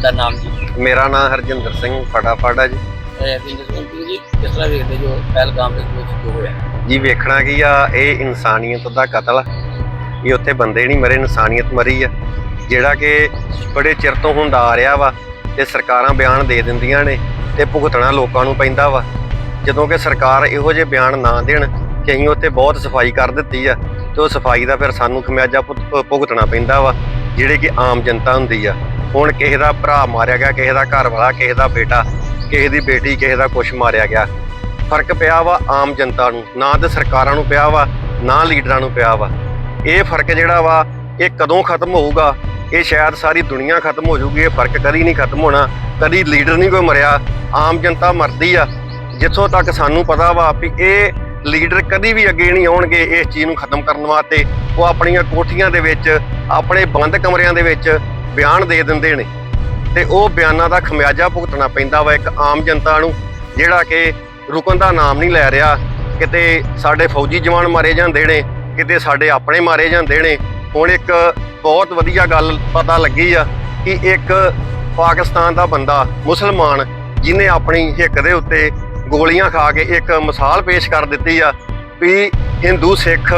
ਤੁਹਾਡਾ ਨਾਮ ਜੀ? ਮੇਰਾ ਨਾਮ ਹਰਜਿੰਦਰ ਸਿੰਘ ਫਟਾਫਟ ਜੀ। ਵਿੰਦਰ ਸਿੰਘ ਜੀ ਕਿਸ ਤਰ੍ਹਾਂ ਵੇਖਦੇ ਜੋ ਪਹਿਲਗਾਮ ਦੇ ਵਿੱਚ ਜੋ ਹੋਇਆ? ਜੀ ਵੇਖਣਾ ਕੀ ਆ ਇਹ ਇਨਸਾਨੀਅਤ ਦਾ ਕਤਲ ਆ। ਇਹ ਉੱਥੇ ਬੰਦੇ ਨਹੀਂ ਮਰੇ ਇਨਸਾਨੀਅਤ ਮਰੀ ਆ। ਜਿਹੜਾ ਕਿ ਬੜੇ ਚਿਰ ਤੋਂ ਹੁੰਦਾ ਆ ਰਿਹਾ ਵਾ ਤੇ ਸਰਕਾਰਾਂ ਬਿਆਨ ਦੇ ਦਿੰਦੀਆਂ ਨੇ ਤੇ ਭੁਗਤਣਾ ਲੋਕਾਂ ਨੂੰ ਪੈਂਦਾ ਵਾ। ਜਦੋਂ ਕਿ ਸਰਕਾਰ ਇਹੋ ਜਿਹੇ ਬਿਆਨ ਨਾ ਦੇਣ ਕਿ ਅਸੀਂ ਉੱਥੇ ਬਹੁਤ ਸਫ਼ਾਈ ਕਰ ਦਿੱਤੀ ਆ ਤੇ ਉਹ ਸਫ਼ਾਈ ਦਾ ਫਿਰ ਸਾਨੂੰ ਖਮਿਆਜਾ ਭੁਗਤਣਾ ਪੈਂਦਾ ਵਾ ਜਿਹੜੇ ਕਿ ਆਮ ਜਨਤਾ ਹੁੰਦੀ ਆ। ਹੁਣ ਕਿਸੇ ਦਾ ਭਰਾ ਮਾਰਿਆ ਗਿਆ, ਕਿਸੇ ਦਾ ਘਰ ਵਾਲਾ, ਕਿਸੇ ਦਾ ਬੇਟਾ, ਕਿਸੇ ਦੀ ਬੇਟੀ, ਕਿਸੇ ਦਾ ਕੁਛ ਮਾਰਿਆ ਗਿਆ। ਫ਼ਰਕ ਪਿਆ ਵਾ ਆਮ ਜਨਤਾ ਨੂੰ, ਨਾ ਤੇ ਸਰਕਾਰਾਂ ਨੂੰ ਪਿਆ ਵਾ, ਨਾ ਲੀਡਰਾਂ ਨੂੰ ਪਿਆ ਵਾ। ਇਹ ਫ਼ਰਕ ਜਿਹੜਾ ਵਾ, ਇਹ ਕਦੋਂ ਖਤਮ ਹੋਊਗਾ? ਇਹ ਸ਼ਾਇਦ ਸਾਰੀ ਦੁਨੀਆ ਖਤਮ ਹੋ ਜਾਊਗੀ, ਇਹ ਫ਼ਰਕ ਕਦੀ ਨਹੀਂ ਖਤਮ ਹੋਣਾ, ਕਦੀ ਲੀਡਰ ਨਹੀਂ ਕੋਈ ਮਰਿਆ, ਆਮ ਜਨਤਾ ਮਰਦੀ ਆ। ਜਿੱਥੋਂ ਤੱਕ ਸਾਨੂੰ ਪਤਾ ਵਾ ਵੀ ਇਹ ਲੀਡਰ ਕਦੀ ਵੀ ਅੱਗੇ ਨਹੀਂ ਆਉਣਗੇ ਇਸ ਚੀਜ਼ ਨੂੰ ਖਤਮ ਕਰਨ ਵਾਸਤੇ, ਉਹ ਆਪਣੀਆਂ ਕੋਠੀਆਂ ਦੇ ਵਿੱਚ, ਆਪਣੇ ਬੰਦ ਕਮਰਿਆਂ ਦੇ ਵਿੱਚ ਬਿਆਨ ਦੇ ਦਿੰਦੇ ਨੇ। ਤੇ ਉਹ ਬਿਆਨਾਂ ਦਾ ਖਮਿਆਜਾ ਭੁਗਤਣਾ ਪੈਂਦਾ ਵਾ ਇੱਕ ਆਮ ਜਨਤਾ ਨੂੰ, ਜਿਹੜਾ ਕਿ ਰੁਕਣ ਦਾ ਨਾਮ ਨਹੀਂ ਲੈ ਰਿਹਾ। ਕਿਤੇ ਸਾਡੇ ਫੌਜੀ ਜਵਾਨ ਮਾਰੇ ਜਾਂਦੇ ਨੇ, ਕਿਤੇ ਸਾਡੇ ਆਪਣੇ ਮਾਰੇ ਜਾਂਦੇ ਨੇ। ਹੁਣ ਇੱਕ ਬਹੁਤ ਵਧੀਆ ਗੱਲ ਪਤਾ ਲੱਗੀ ਆ ਕਿ ਇੱਕ ਪਾਕਿਸਤਾਨ ਦਾ ਬੰਦਾ, ਮੁਸਲਮਾਨ ਜਿਨੇ ਆਪਣੀ ਹਿੱਕ ਦੇ ਉੱਤੇ ਗੋਲੀਆਂ ਖਾ ਕੇ ਇੱਕ ਮਿਸਾਲ ਪੇਸ਼ ਕਰ ਦਿੱਤੀ ਆ ਵੀ ਹਿੰਦੂ ਸਿੱਖ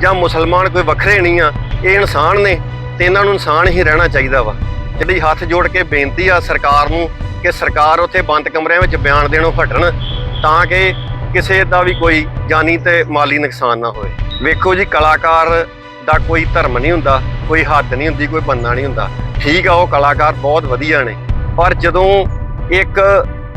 ਜਾਂ ਮੁਸਲਮਾਨ ਕੋਈ ਵੱਖਰੇ ਨਹੀਂ ਆ, ਇਹ ਇਨਸਾਨ ਨੇ। ਤੇ ਇਹਨਾਂ ਨੂੰ ਇਨਸਾਨ ਹੀ ਰਹਿਣਾ ਚਾਹੀਦਾ ਵਾ। ਜਿਹੜੀ ਹੱਥ ਜੋੜ ਕੇ ਬੇਨਤੀ ਆ ਸਰਕਾਰ ਨੂੰ ਕਿ ਸਰਕਾਰ ਉੱਥੇ ਬੰਦ ਕਮਰਿਆਂ ਵਿੱਚ ਬਿਆਨ ਦੇਣੋਂ ਹਟਣ, ਤਾਂ ਕਿ ਕਿਸੇ ਦਾ ਵੀ ਕੋਈ ਜਾਨੀ ਤੇ ਮਾਲੀ ਨੁਕਸਾਨ ਨਾ ਹੋਵੇ ਵੇਖੋ ਜੀ, ਕਲਾਕਾਰ ਦਾ ਕੋਈ ਧਰਮ ਨਹੀਂ ਹੁੰਦਾ, ਕੋਈ ਹੱਦ ਨਹੀਂ ਹੁੰਦੀ, ਕੋਈ ਬੰਨਾ ਨਹੀਂ ਹੁੰਦਾ। ਠੀਕ ਆ, ਉਹ ਕਲਾਕਾਰ ਬਹੁਤ ਵਧੀਆ ਨੇ। ਪਰ ਜਦੋਂ ਇੱਕ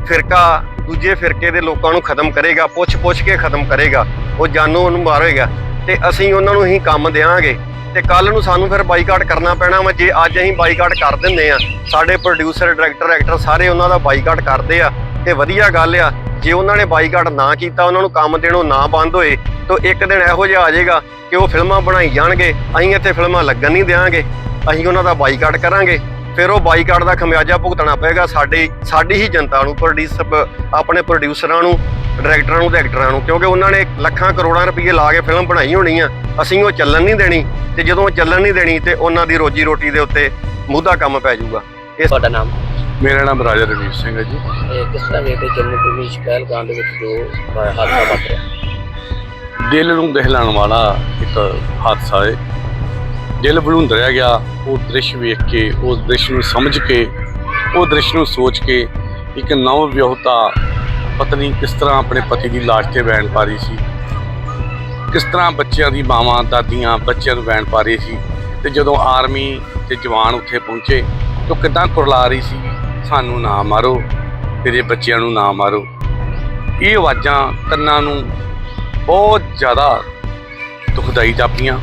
ਫਿਰਕਾ ਦੂਜੇ ਫਿਰਕੇ ਦੇ ਲੋਕਾਂ ਨੂੰ ਖਤਮ ਕਰੇਗਾ, ਪੁੱਛ-ਪੁੱਛ ਕੇ ਖਤਮ ਕਰੇਗਾ, ਉਹ ਜਾਨੋਂ ਉਹਨੂੰ ਮਾਰੇਗਾ, ਤੇ ਅਸੀਂ ਉਹਨਾਂ ਨੂੰ ਹੀ ਕੰਮ ਦੇਵਾਂਗੇ ਤੇ ਕੱਲ ਨੂੰ ਸਾਨੂੰ ਫਿਰ ਬਾਈਕਾਟ ਕਰਨਾ ਪੈਣਾ ਵਾ। ਜੇ ਅੱਜ ਅਸੀਂ ਬਾਈਕਾਟ ਕਰ ਦਿੰਦੇ ਆ, ਸਾਡੇ ਪ੍ਰੋਡਿਊਸਰ ਡਾਇਰੈਕਟਰ ਐਕਟਰ ਸਾਰੇ ਉਹਨਾਂ ਦਾ ਬਾਈਕਾਟ ਕਰਦੇ ਆ ਤੇ ਵਧੀਆ ਗੱਲ ਆ, ਜੇ ਉਹਨਾਂ ਨੇ ਬਾਈਕਾਟ ਨਾ ਕੀਤਾ, ਉਹਨਾਂ ਨੂੰ ਕੰਮ ਦੇਣੋਂ ਨਾ ਬੰਦ ਹੋਏ, ਤਾਂ ਇੱਕ ਦਿਨ ਇਹੋ ਜਿਹਾ ਆ ਜਾਏਗਾ ਕਿ ਉਹ ਫਿਲਮਾਂ ਬਣਾਈ ਜਾਣਗੇ, ਅਸੀਂ ਇੱਥੇ ਫਿਲਮਾਂ ਲੱਗਣ ਨਹੀਂ ਦੇਵਾਂਗੇ ਅਸੀਂ ਉਹਨਾਂ ਦਾ ਬਾਈਕਾਟ ਕਰਾਂਗੇ। ਫਿਰ ਉਹ ਬਾਈਕਾਟ ਦਾ ਖਮਿਆਜਾ ਭੁਗਤਣਾ ਪਏਗਾ ਸਾਡੀ ਸਾਡੀ ਹੀ ਜਨਤਾ ਨੂੰ ਪ੍ਰੋਡਿਊਸਰ ਆਪਣੇ ਪ੍ਰੋਡਿਊਸਰਾਂ ਨੂੰ ਡਾਇਰੈਕਟਰਾਂ ਨੂੰ ਤੇ ਐਕਟਰਾਂ ਨੂੰ, ਕਿਉਂਕਿ ਉਹਨਾਂ ਨੇ ਲੱਖਾਂ ਕਰੋੜਾਂ ਰੁਪਏ ਲਾ ਕੇ ਫਿਲਮ ਬਣਾਈ ਹੋਣੀ ਆ। ਅਸੀਂ ਉਹ ਚੱਲਣ ਨਹੀਂ ਦੇਣੀ ਤੇ ਜਦੋਂ ਉਹ ਚੱਲਣ ਨਹੀਂ ਦੇਣੀ ਤੇ ਉਹਨਾਂ ਦੀ ਰੋਜੀ ਰੋਟੀ ਦੇ ਉੱਤੇ ਮੁੱਦਾ ਕੰਮ ਪੈ ਜਾਊਗਾ। ਤੁਹਾਡਾ ਨਾਮ? ਮੇਰਾ ਨਾਮ ਰਾਜਾ ਰਣਜੀਤ ਸਿੰਘ ਹੈ ਜੀ। ਇਹ ਕਿਸ ਤਰ੍ਹਾਂ ਵੇਖਦੇ ਜੰਮੂ ਕਸ਼ਮੀਰ ਪਹਿਲਗਾਮ ਦੇ ਵਿੱਚ ਜੋ ਹਾਦਸਾ ਵਾਪਰਿਆ? ਦਿਲ ਨੂੰ ਦਹਿਲਾਉਣ ਵਾਲਾ ਇੱਕ ਹਾਦਸਾ ਹੈ। ਦਿਲ ਬਲੂੰਦਰਿਆ ਗਿਆ ਉਹ ਦ੍ਰਿਸ਼ ਵੇਖ ਕੇ ਉਸ ਦ੍ਰਿਸ਼ ਨੂੰ ਸਮਝ ਕੇ ਉਹ ਦ੍ਰਿਸ਼ ਨੂੰ ਸੋਚ ਕੇ ਇੱਕ ਨਵ ਵਿਆਹੁਤਾ ਪਤਨੀ ਕਿਸ ਤਰ੍ਹਾਂ ਆਪਣੇ ਪਤੀ ਦੀ ਲਾਸ਼ ਤੇ ਬੈਣ ਪਾ ਰਹੀ ਸੀ। ਕਿਸ ਤਰ੍ਹਾਂ ਬੱਚਿਆਂ ਦੀ ਮਾਵਾਂ, ਦਾਦੀਆਂ, ਬੱਚਿਆਂ ਨੂੰ ਬੈਣ ਪਾ ਰਹੀ ਸੀ ਤੇ ਜਦੋਂ ਆਰਮੀ ਤੇ ਜਵਾਨ ਉੱਥੇ ਪਹੁੰਚੇ ਤਾਂ ਕਿਦਾਂ ਕੁਰਲਾ ਰਹੀ ਸੀ, ਸਾਨੂੰ ਨਾ ਮਾਰੋ, ਤੇਰੇ ਬੱਚਿਆਂ ਨੂੰ ਨਾ ਮਾਰੋ। ਇਹ ਆਵਾਜ਼ਾਂ ਕੰਨਾਂ ਨੂੰ ਬਹੁਤ ਜ਼ਿਆਦਾ ਦੁਖਦਾਈ ਜਾਪੀਆਂ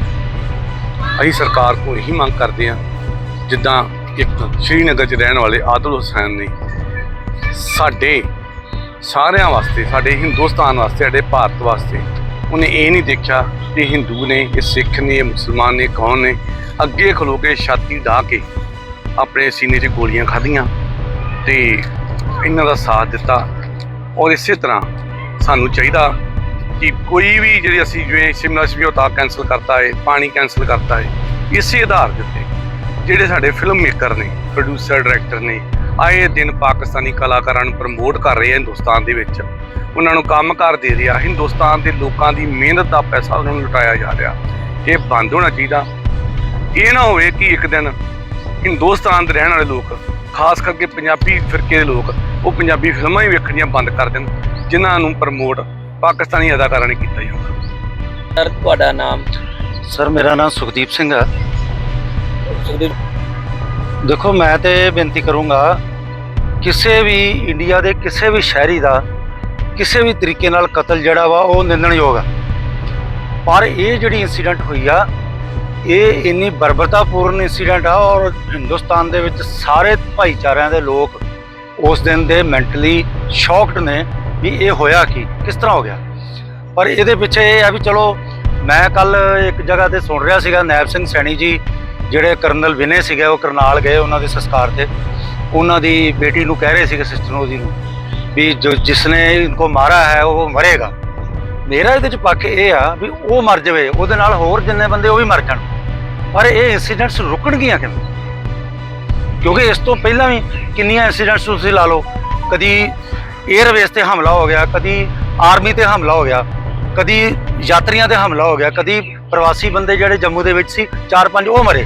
ਅਸੀਂ ਸਰਕਾਰ ਕੋਲ ਇਹੀ ਮੰਗ ਕਰਦੇ ਹਾਂ, ਜਿੱਦਾਂ ਇੱਕ ਸ਼੍ਰੀਨਗਰ 'ਚ ਰਹਿਣ ਵਾਲੇ ਆਦਲ ਹੁਸੈਨ ਨੇ, ਸਾਡੇ ਸਾਰਿਆਂ ਵਾਸਤੇ, ਸਾਡੇ ਹਿੰਦੁਸਤਾਨ ਵਾਸਤੇ, ਸਾਡੇ ਭਾਰਤ ਵਾਸਤੇ ਉਹਨੇ ਇਹ ਨਹੀਂ ਦੇਖਿਆ ਕਿ ਹਿੰਦੂ ਨੇ ਇਹ ਸਿੱਖ ਨੇ ਇਹ ਮੁਸਲਮਾਨ ਨੇ, ਕੌਣ ਨੇ, ਅੱਗੇ ਖਲੋ ਕੇ ਛਾਤੀ ਢਾਹ ਕੇ ਆਪਣੇ ਸੀਨੇ 'ਚ ਗੋਲੀਆਂ ਖਾਧੀਆਂ ਤੇ ਇਹਨਾਂ ਦਾ ਸਾਥ ਦਿੱਤਾ। ਔਰ ਇਸੇ ਤਰ੍ਹਾਂ ਸਾਨੂੰ ਚਾਹੀਦਾ ਕਿ ਕੋਈ ਵੀ ਜਿਹੜੀ ਅਸੀਂ ਜਿਵੇਂ ਸ਼ਿਮਲਾ ਸਮਝੌਤਾ ਕੈਨਸਲ ਕਰਤਾ ਹੈ ਪਾਣੀ ਕੈਨਸਲ ਕਰਤਾ ਹੈ ਇਸੇ ਆਧਾਰ ਦੇ ਉੱਤੇ ਜਿਹੜੇ ਸਾਡੇ ਫਿਲਮ ਮੇਕਰ ਨੇ ਪ੍ਰੋਡਿਊਸਰ ਡਾਇਰੈਕਟਰ ਨੇ ਆਏ ਦਿਨ ਪਾਕਿਸਤਾਨੀ ਕਲਾਕਾਰਾਂ ਨੂੰ ਪ੍ਰਮੋਟ ਕਰ ਰਹੇ ਆ ਹਿੰਦੁਸਤਾਨ ਦੇ ਵਿੱਚ। ਉਹਨਾਂ ਨੂੰ ਕੰਮ ਕਰ ਦੇ ਰਿਹਾ। ਹਿੰਦੁਸਤਾਨ ਦੇ ਲੋਕਾਂ ਦੀ ਮਿਹਨਤ ਦਾ ਪੈਸਾ ਉਹਨਾਂ ਨੂੰ ਲੁਟਾਇਆ ਜਾ ਰਿਹਾ। ਇਹ ਬੰਦ ਹੋਣਾ ਚਾਹੀਦਾ। ਇਹ ਨਾ ਹੋਵੇ ਕਿ ਇੱਕ ਦਿਨ ਹਿੰਦੁਸਤਾਨ ਦੇ ਰਹਿਣ ਵਾਲੇ ਲੋਕ ਖਾਸ ਕਰਕੇ ਪੰਜਾਬੀ ਫਿਰਕੇ ਦੇ ਲੋਕ ਉਹ ਪੰਜਾਬੀ ਫਿਲਮਾਂ ਹੀ ਵੇਖਣੀਆਂ ਬੰਦ ਕਰ ਦੇਣ ਜਿਨ੍ਹਾਂ ਨੂੰ ਪ੍ਰਮੋਟ ਪਾਕਿਸਤਾਨੀ ਅਦਾਕਾਰਾਂ ਨੇ ਕੀਤਾ ਜਾਂਦਾ ਸਰ ਤੁਹਾਡਾ ਨਾਮ? ਸਰ ਮੇਰਾ ਨਾਮ ਸੁਖਦੀਪ ਸਿੰਘ ਹੈ। ਦੇਖੋ ਮੈਂ ਤੇ ਬੇਨਤੀ ਕਰੂੰਗਾ ਕਿਸੇ ਵੀ ਇੰਡੀਆ ਦੇ ਕਿਸੇ ਵੀ ਸ਼ਹਿਰੀ ਦਾ ਕਿਸੇ ਵੀ ਤਰੀਕੇ ਨਾਲ ਕਤਲ ਜਿਹੜਾ ਵਾ ਉਹ ਨਿੰਦਣਯੋਗ ਆ। ਪਰ ਇਹ ਜਿਹੜੀ ਇਨਸੀਡੈਂਟ ਹੋਈ ਆ, ਇਹ ਇੰਨੀ ਬਰਬਰਤਾਪੂਰਨ ਇਨਸੀਡੈਂਟ ਆ ਔਰ ਹਿੰਦੁਸਤਾਨ ਦੇ ਵਿੱਚ ਸਾਰੇ ਭਾਈਚਾਰਿਆਂ ਦੇ ਲੋਕ ਉਸ ਦਿਨ ਦੇ ਮੈਂਟਲੀ ਸ਼ੌਕਡ ਨੇ ਵੀ ਇਹ ਹੋਇਆ ਕੀ, ਕਿਸ ਤਰ੍ਹਾਂ ਹੋ ਗਿਆ। ਪਰ ਇਹਦੇ ਪਿੱਛੇ ਇਹ ਆ ਵੀ ਚਲੋ, ਮੈਂ ਕੱਲ ਇੱਕ ਜਗ੍ਹਾ ਤੇ ਸੁਣ ਰਿਹਾ ਸੀਗਾ ਨੈਬ ਸਿੰਘ ਸੈਣੀ ਜੀ, ਜਿਹੜੇ ਕਰਨਲ ਵਿਨੇ ਸੀਗੇ, ਉਹ ਕਰਨਾਲ ਗਏ ਉਹਨਾਂ ਦੇ ਸੰਸਕਾਰ ਤੇ। ਉਹਨਾਂ ਦੀ ਬੇਟੀ ਨੂੰ ਕਹਿ ਰਹੇ ਸੀਗੇ ਸਿਸਟਰ ਨੂੰ, ਉਹਦੀ ਨੂੰ, ਵੀ ਜੋ ਜਿਸ ਨੇ ਇਨਕੋ ਮਾਰਾ ਹੈ, ਉਹ ਮਰੇਗਾ। ਮੇਰਾ ਇਹਦੇ ਚ ਪੱਖ ਇਹ ਆ ਵੀ ਉਹ ਮਰ ਜਾਵੇ, ਉਹਦੇ ਨਾਲ ਹੋਰ ਜਿੰਨੇ ਬੰਦੇ ਉਹ ਵੀ ਮਰ ਜਾਣ। ਪਰ ਇਹ ਇਨਸੀਡੈਂਟਸ ਰੁਕਣਗੀਆਂ ਕਿਵੇਂ? ਕਿਉਂਕਿ ਇਸ ਤੋਂ ਪਹਿਲਾਂ ਵੀ ਕਿੰਨੀਆਂ ਇਨਸੀਡੈਂਟਸ ਤੁਸੀਂ ਲਾ ਲਓ, ਕਦੀ 에ਅਰਵੇਸ ਤੇ ਹਮਲਾ ਹੋ ਗਿਆ, ਕਦੀ ਆਰਮੀ ਤੇ ਹਮਲਾ ਹੋ ਗਿਆ, ਕਦੀ ਯਾਤਰੀਆਂ ਤੇ ਹਮਲਾ ਹੋ ਗਿਆ, ਕਦੀ ਪ੍ਰਵਾਸੀ ਬੰਦੇ ਜਿਹੜੇ ਜੰਮੂ ਦੇ ਵਿੱਚ ਸੀ, ਚਾਰ ਪੰਜ ਉਹ ਮਰੇ।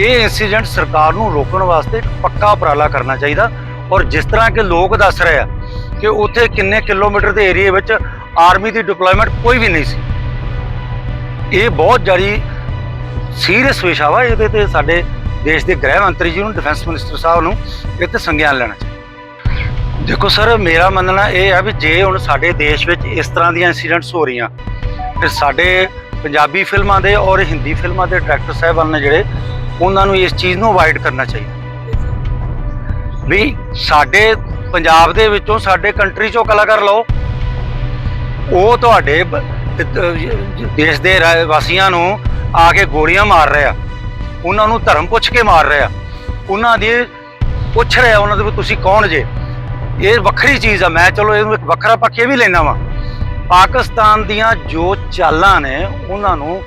ਇਹ ਇਨਸੀਡੈਂਟ ਸਰਕਾਰ ਨੂੰ ਰੋਕਣ ਵਾਸਤੇ ਇੱਕ ਪੱਕਾ ਉਪਰਾਲਾ ਕਰਨਾ ਚਾਹੀਦਾ ਔਰ ਜਿਸ ਤਰ੍ਹਾਂ ਕਿ ਲੋਕ ਦੱਸ ਰਹੇ ਆ ਕਿ ਉੱਥੇ ਕਿੰਨੇ ਕਿਲੋਮੀਟਰ ਦੇ ਏਰੀਏ ਵਿੱਚ ਆਰਮੀ ਦੀ ਡਿਪਲੋਇਮੈਂਟ ਕੋਈ ਵੀ ਨਹੀਂ ਸੀ। ਇਹ ਬਹੁਤ ਜਾਰੀ ਸੀਰੀਅਸ ਵਿਸ਼ਾ ਵਾ, ਇਹਦੇ ਤੇ ਸਾਡੇ ਦੇਸ਼ ਦੇ ਗ੍ਰਹਿ ਮੰਤਰੀ ਜੀ ਨੂੰ ਡਿਫੈਂਸ ਮਿਨਿਸਟਰ ਸਾਹਿਬ ਨੂੰ ਇਹ ਤੇ ਸੰਗਿਆਨ ਲੈਣਾ ਚਾਹੀਦਾ। ਦੇਖੋ ਸਰ, ਮੇਰਾ ਮੰਨਣਾ ਇਹ ਹੈ ਵੀ ਜੇ ਹੁਣ ਸਾਡੇ ਦੇਸ਼ ਵਿੱਚ ਇਸ ਤਰ੍ਹਾਂ ਦੀਆਂ ਇਨਸੀਡੈਂਟਸ ਹੋ ਰਹੀਆਂ, ਫਿਰ ਸਾਡੇ ਪੰਜਾਬੀ ਫਿਲਮਾਂ ਦੇ ਔਰ ਹਿੰਦੀ ਫਿਲਮਾਂ ਦੇ ਡਾਇਰੈਕਟਰ ਸਾਹਿਬਾਨ ਨੇ ਜਿਹੜੇ ਉਹਨਾਂ ਨੂੰ ਇਸ ਚੀਜ਼ ਨੂੰ ਅਵਾਇਡ ਕਰਨਾ ਚਾਹੀਦਾ। ਵੀ ਸਾਡੇ ਪੰਜਾਬ ਦੇ ਵਿੱਚੋਂ ਸਾਡੇ ਕੰਟਰੀ ਚੋਂ ਕਲਾਕਾਰ ਲਓ। ਉਹ ਤੁਹਾਡੇ ਦੇਸ਼ ਦੇ ਰਾ- ਵਾਸੀਆਂ ਨੂੰ ਆ ਕੇ ਗੋਲੀਆਂ ਮਾਰ ਰਿਹਾ ਉਹਨਾਂ ਨੂੰ ਧਰਮ ਪੁੱਛ ਕੇ ਮਾਰ ਰਿਹਾ ਉਹਨਾਂ ਦੀ ਪੁੱਛ ਰਿਹਾ ਉਹਨਾਂ ਦੇ ਵੀ ਤੁਸੀਂ ਕੌਣ ਜੇ? ਇਹ ਵੱਖਰੀ ਚੀਜ਼ ਆ। ਮੈਂ ਚਲੋ ਇਹਨੂੰ ਇੱਕ ਵੱਖਰਾ ਪੱਖ ਇਹ ਵੀ ਲੈਣਾ ਵਾ। ਪਾਕਿਸਤਾਨ ਦੀਆਂ ਜੋ ਚਾਲਾਂ ਨੇ, ਉਹਨਾਂ ਨੂੰ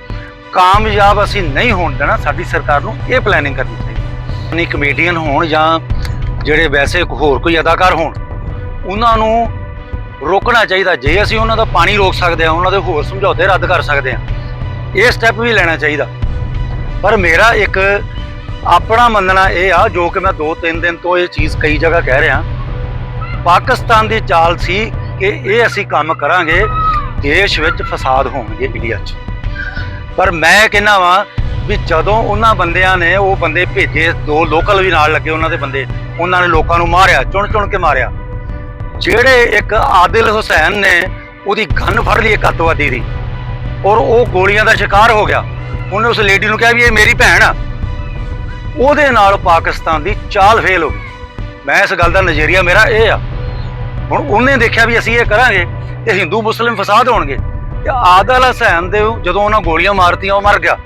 ਕਾਮਯਾਬ ਅਸੀਂ ਨਹੀਂ ਹੋਣ ਦੇਣਾ, ਸਾਡੀ ਸਰਕਾਰ ਨੂੰ ਇਹ ਪਲੈਨਿੰਗ ਕਰਨੀ ਚਾਹੀਦੀ ਨਹੀਂ ਕਮੇਡੀਅਨ ਹੋਣ ਜਾਂ ਜਿਹੜੇ ਵੈਸੇ ਹੋਰ ਕੋਈ ਅਦਾਕਾਰ ਹੋਣ, ਉਹਨਾਂ ਨੂੰ ਰੋਕਣਾ ਚਾਹੀਦਾ। ਜੇ ਅਸੀਂ ਉਹਨਾਂ ਦਾ ਪਾਣੀ ਰੋਕ ਸਕਦੇ ਹਾਂ, ਉਹਨਾਂ ਦੇ ਹੋਰ ਸਮਝੌਤੇ ਰੱਦ ਕਰ ਸਕਦੇ ਹਾਂ, ਇਹ ਸਟੈਪ ਵੀ ਲੈਣਾ ਚਾਹੀਦਾ। ਪਰ ਮੇਰਾ ਇੱਕ ਆਪਣਾ ਮੰਨਣਾ ਇਹ ਆ, ਜੋ ਕਿ ਮੈਂ 2-3 ਦਿਨ ਤੋਂ ਇਹ ਚੀਜ਼ ਕਈ ਜਗ੍ਹਾ ਕਹਿ ਰਿਹਾ। ਪਾਕਿਸਤਾਨ ਦੀ ਚਾਲ ਸੀ ਕਿ ਇਹ ਅਸੀਂ ਕੰਮ ਕਰਾਂਗੇ, ਦੇਸ਼ ਵਿੱਚ ਫਸਾਦ ਹੋਣਗੇ ਇੰਡੀਆ 'ਚ। ਪਰ ਮੈਂ ਕਹਿੰਦਾ ਵਾਂ ਵੀ ਜਦੋਂ ਉਹਨਾਂ ਬੰਦਿਆਂ ਨੇ ਉਹ ਬੰਦੇ ਭੇਜੇ, ਦੋ ਲੋਕਲ ਵੀ ਨਾਲ ਲੱਗੇ ਉਹਨਾਂ ਦੇ ਬੰਦੇ, ਉਹਨਾਂ ਨੇ ਲੋਕਾਂ ਨੂੰ ਮਾਰਿਆ ਚੁਣ ਚੁਣ ਕੇ ਮਾਰਿਆ। ਜਿਹੜੇ ਇੱਕ ਆਦਿਲ ਹੁਸੈਨ ਨੇ, ਉਹਦੀ ਗਨ ਫੜ ਲਈ ਇੱਕ ਅੱਤਵਾਦੀ ਦੀ। ਔਰ ਉਹ ਗੋਲੀਆਂ ਦਾ ਸ਼ਿਕਾਰ ਹੋ ਗਿਆ। ਉਹਨੇ ਉਸ ਲੇਡੀ ਨੂੰ ਕਿਹਾ ਵੀ ਇਹ ਮੇਰੀ ਭੈਣ ਆ। ਉਹਦੇ ਨਾਲ ਪਾਕਿਸਤਾਨ ਦੀ ਚਾਲ ਫੇਲ ਹੋ ਗਈ। ਮੈਂ ਇਸ ਗੱਲ ਦਾ ਨਜ਼ਰੀਆ ਮੇਰਾ ਇਹ ਆ। ਹੁਣ ਉਹਨੇ ਦੇਖਿਆ ਵੀ ਅਸੀਂ ਇਹ ਕਰਾਂਗੇ ਤੇ ਹਿੰਦੂ ਮੁਸਲਿਮ ਫਸਾਦ ਹੋਣਗੇ। ਤੇ ਆਦਲ ਹਸੈਨ ਦੇ ਜਦੋਂ ਉਹਨਾਂ ਗੋਲੀਆਂ ਮਾਰਤੀਆਂ, ਉਹ ਮਰ ਗਿਆ।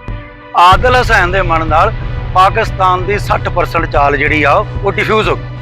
ਆਦਲ ਹਸੈਨ ਦੇ ਮਨ ਨਾਲ ਪਾਕਿਸਤਾਨ ਦੀ 60% ਚਾਲ ਜਿਹੜੀ ਆ, ਉਹ ਡਿਫਿਊਜ਼ ਹੋ ਗਈ।